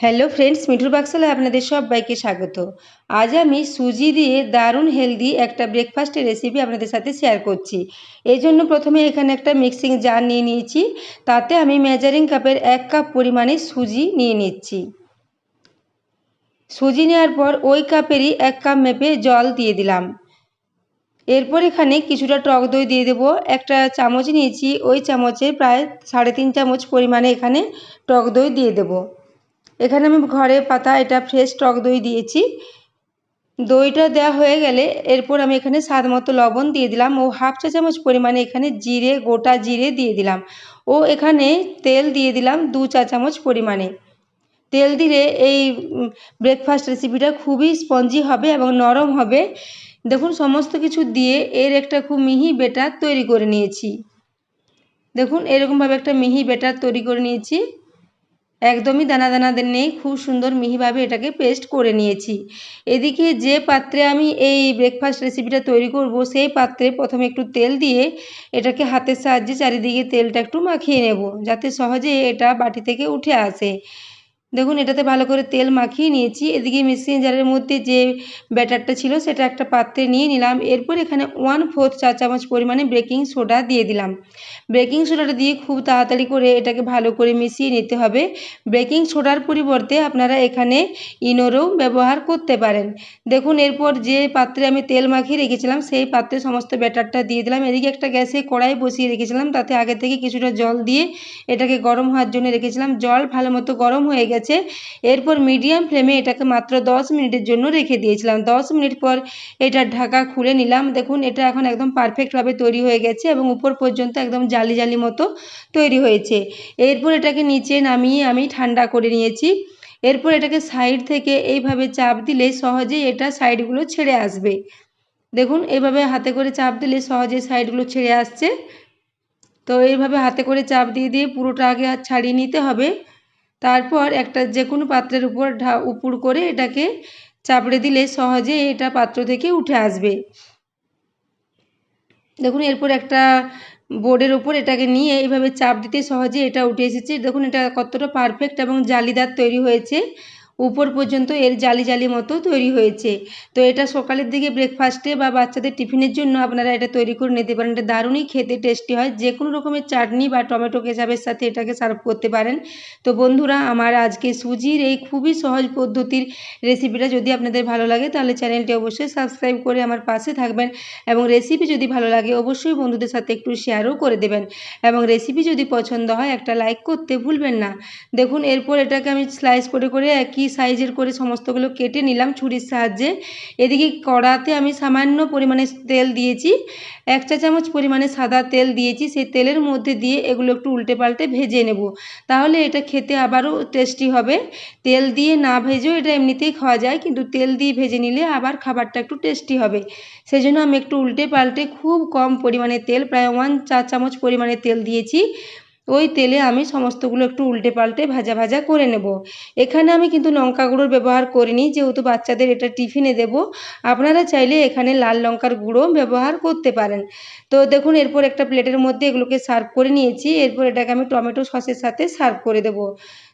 Hello friends, মিঠুর বাক্সালে আপনাদের সবাইকে স্বাগত। আজ আমি সুজি দিয়ে দারুণ হেলদি একটা ব্রেকফাস্টের রেসিপি আপনাদের সাথে শেয়ার করছি। এই জন্য প্রথমে এখানে একটা মিক্সিং জার নিয়ে নিয়েছি। তাতে আমি মেজারিং কাপের এক কাপ পরিমাণে সুজি নিয়ে নিচ্ছি। সুজি নেওয়ার পর ওই কাপেরই এক কাপ মেপে জল দিয়ে দিলাম। এরপর এখানে কিছুটা টক দই দিয়ে দেবো। একটা চামচ নিয়েছি। ওই চামচে প্রায় সাড়ে তিন চামচ পরিমাণে এখানে টক দই দিয়ে দেবো। এখানে আমি ঘরে পাতা, এটা ফ্রেশ টক দই দিয়েছি। দইটা দেওয়া হয়ে গেলে এরপর আমি এখানে স্বাদ মতো লবণ দিয়ে দিলাম। ও হাফ চা চামচ পরিমাণে এখানে জিরে, গোটা জিরে দিয়ে দিলাম। ও এখানে তেল দিয়ে দিলাম দু চা চামচ পরিমাণে। তেল দিলে এই ব্রেকফাস্ট রেসিপিটা খুবই স্পঞ্জি হবে এবং নরম হবে। দেখুন, সমস্ত কিছু দিয়ে এর একটা খুব মিহি বেটার তৈরি করে নিয়েছি। দেখুন, এরকমভাবে একটা মিহি বেটার তৈরি করে নিয়েছি। একদমই দানা দানা নেই, খুব সুন্দর মিহিভাবে এটাকে পেস্ট করে নিয়েছি। এদিকে যে পাত্রে আমি এই ব্রেকফাস্ট রেসিপিটা তৈরি করব, সেই পাত্রে প্রথমে একটু তেল দিয়ে এটাকে হাতের সাহায্যে চারিদিকে তেলটা একটু মাখিয়ে নেব, যাতে সহজে এটা বাটি থেকে উঠে আসে। দেখুন, এটাতে ভালো করে তেল মাখিয়ে নিয়েছি। এদিকে মিক্সিং জারের মধ্যে যে ব্যাটারটা ছিল, সেটা একটা পাত্রে নিয়ে নিলাম। এরপর এখানে ওয়ান ফোর্থ চা চামচ পরিমাণে বেকিং সোডা দিয়ে দিলাম। বেকিং সোডাটা দিয়ে খুব তাড়াতাড়ি করে এটাকে ভালো করে মিশিয়ে নিতে হবে। বেকিং সোডার পরিবর্তে আপনারা এখানে ইনোরও ব্যবহার করতে পারেন। দেখুন, এরপর যে পাত্রে আমি তেল মাখিয়ে রেখেছিলাম, সেই পাত্রে সমস্ত ব্যাটারটা দিয়ে দিলাম। এদিকে একটা গ্যাসে কড়াই বসিয়ে রেখেছিলাম, তাতে আগে থেকে কিছুটা জল দিয়ে এটাকে গরম হওয়ার জন্য রেখেছিলাম। জল ভালো মতো গরম হয়ে গেছে। গেছে এরপর মিডিয়াম ফ্লেমে এটাকে মাত্র দশ মিনিটের জন্য রেখে দিয়েছিলাম। দশ মিনিট পর এটার ঢাকা খুলে নিলাম। দেখুন, এটা এখন একদম পারফেক্টভাবে তৈরি হয়ে গেছে এবং উপর পর্যন্ত একদম জালি জালি মতো তৈরি হয়েছে। এরপর এটাকে নিচে নামিয়ে আমি ঠান্ডা করে নিয়েছি। এরপর এটাকে সাইড থেকে এইভাবে চাপ দিলে সহজেই এটা সাইডগুলো ছেড়ে আসবে। দেখুন এইভাবে হাতে করে চাপ দিলে সহজে সাইডগুলো ছেড়ে আসছে। তো এইভাবে হাতে করে চাপ দিয়ে দিয়ে পুরোটা আগে ছাড়িয়ে নিতে হবে। তারপর একটা যে কোনো পাত্রের উপর ঢা উপুড় করে এটাকে চাপড়ে দিলে সহজে এটা পাত্র থেকে উঠে আসবে। দেখুন, এরপর একটা বোর্ডের ওপর এটাকে নিয়ে এভাবে চাপ দিতে সহজে এটা উঠে এসেছে। দেখুন, এটা কতটা পারফেক্ট এবং জালিদার তৈরি হয়েছে। উপর পর্যন্ত এর জালি জালি মতো তৈরি হয়েছে। তো এটা সকালের দিকে ব্রেকফাস্টে বা বাচ্চাদের টিফিনের জন্য আপনারা এটা তৈরি করে নিতে পারেন। এটা দারুণই খেতে টেস্টি হয়। যে কোনো রকমের চাটনি বা টমেটো কেচাপের সাথে এটাকে সার্ভ করতে পারেন। তো বন্ধুরা, আমার আজকে সুজির এই খুবই সহজ পদ্ধতির রেসিপিটা যদি আপনাদের ভালো লাগে, তাহলে চ্যানেলটি অবশ্যই সাবস্ক্রাইব করে আমার পাশে থাকবেন এবং রেসিপি যদি ভালো লাগে, অবশ্যই বন্ধুদের সাথে একটু শেয়ারও করে দেবেন। এবং রেসিপি যদি পছন্দ হয়, একটা লাইক করতে ভুলবেন না। দেখুন, এরপর এটাকে আমি স্লাইস করে করে একই সাইজের করে সমস্তগুলো কেটে নিলাম ছুরির সাহায্যে। এদিকে কড়াতে আমি সামান্য পরিমাণে তেল দিয়েছি। এক চা চামচ পরিমাণে সাদা তেল দিয়েছি। সেই তেলের মধ্যে দিয়ে এগুলো একটু উল্টে পাল্টে ভেজে নেব। তাহলে এটা খেতে আবারও টেস্টি হবে। তেল দিয়ে না ভেজেও এটা এমনিতেই খাওয়া যায়, কিন্তু তেল দিয়ে ভেজে নিলে আবার খাবারটা একটু টেস্টি হবে। সেই জন্য আমি একটু উল্টে পাল্টে খুব কম পরিমাণে তেল, প্রায় ওয়ান চা চামচ পরিমাণে তেল দিয়েছি। ওই তেলে আমি সমস্তগুলো একটু উল্টে পাল্টে ভাজা ভাজা করে নেব। এখানে আমি কিন্তু লঙ্কা গুঁড়োর ব্যবহার করিনি, যেহেতু বাচ্চাদের এটা টিফিনে দেব। আপনারা চাইলে এখানে লাল লঙ্কার গুঁড়ো ব্যবহার করতে পারেন। তো দেখুন, এরপর একটা প্লেটের মধ্যে এগুলোকে সার্ভ করে নিয়েছি। এরপর এটাকে আমি টমেটো সসের সাথে সার্ভ করে দেব।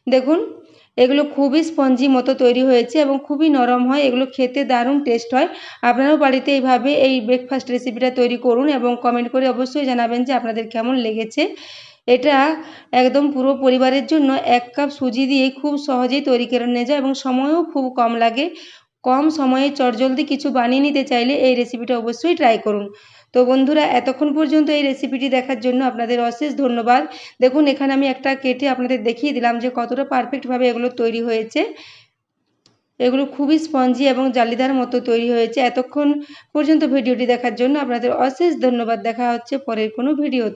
দেখুন এগুলো খুবই স্পঞ্জি মতো তৈরি হয়েছে এবং খুবই নরম হয়। এগুলো খেতে দারুণ টেস্ট হয়। আপনারাও বাড়িতে এইভাবে এই ব্রেকফাস্ট রেসিপিটা তৈরি করুন এবং কমেন্ট করে অবশ্যই জানাবেন যে আপনাদের কেমন লেগেছে। এটা একদম পুরো পরিবারের জন্য এক কাপ সুজি দিয়ে খুব সহজেই তৈরি করে নিয়ে যায় এবং সময়ও খুব কম লাগে। কম সময়ে চটজলদি কিছু বানিয়ে নিতে চাইলে এই রেসিপিটা অবশ্যই ট্রাই করুন। তো বন্ধুরা, এতক্ষণ পর্যন্ত এই রেসিপিটি দেখার জন্য আপনাদের অশেষ ধন্যবাদ। দেখুন, এখানে আমি একটা কেটে আপনাদের দেখিয়ে দিলাম যে কতটা পারফেক্টভাবে এগুলো তৈরি হয়েছে। এগুলো খুবই স্পঞ্জি এবং জালিদার মতো তৈরি হয়েছে। এতক্ষণ পর্যন্ত ভিডিওটি দেখার জন্য আপনাদের অশেষ ধন্যবাদ। দেখা হচ্ছে পরের কোনো ভিডিও